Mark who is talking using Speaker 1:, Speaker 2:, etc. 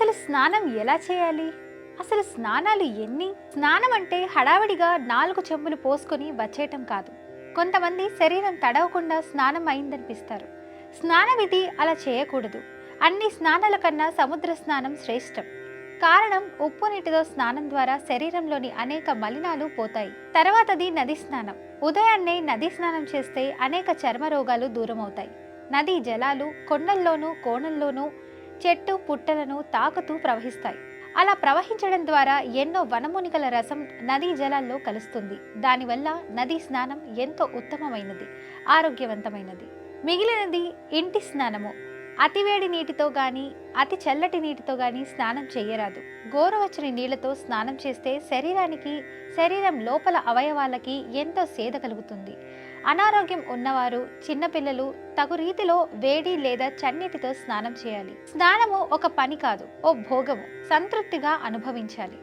Speaker 1: అసలు స్నానం ఎలా చేయాలి? అసలు స్నానాలు ఎన్ని? స్నానం అంటే హడావిడిగా నాలుగు చెంబులు పోసుకొని వచ్చేయటం కాదు. కొంతమంది శరీరం తడవకుండా స్నానం అయిందనిపిస్తారు. స్నానవిధి అలా చేయకూడదు. అన్ని స్నానాల కన్నా సముద్ర స్నానం శ్రేష్టం. కారణం ఉప్పు నీటితో స్నానం ద్వారా శరీరంలోని అనేక మలినాలు పోతాయి. తర్వాతది నది స్నానం. ఉదయాన్నే నది స్నానం చేస్తే అనేక చర్మ రోగాలు దూరమవుతాయి. నదీ జలాలు కొండల్లోనూ కోణంలోనూ చెట్టు పుట్టలను తాకుతూ ప్రవహిస్తాయి. అలా ప్రవహించడం ద్వారా ఎన్నో వనమూలికల రసం నదీ జలాల్లో కలుస్తుంది. దానివల్ల నదీ స్నానం ఎంతో ఉత్తమమైనది ఆరోగ్యవంతమైనది. మిగిలినది ఇంటి స్నానము. అతివేడి నీటితో గాని అతి చల్లటి నీటితో గాని స్నానం చేయరాదు. గోరవచ్చని నీళ్ళతో స్నానం చేస్తే శరీరానికి శరీరం లోపల అవయవాలకి ఎంతో సేద కలుగుతుంది. అనారోగ్యం ఉన్నవారు చిన్నపిల్లలు తగు రీతిలో వేడి లేదా చన్నీటితో స్నానం చేయాలి. స్నానము ఒక పని కాదు ఓ భోగము సంతృప్తిగా అనుభవించాలి.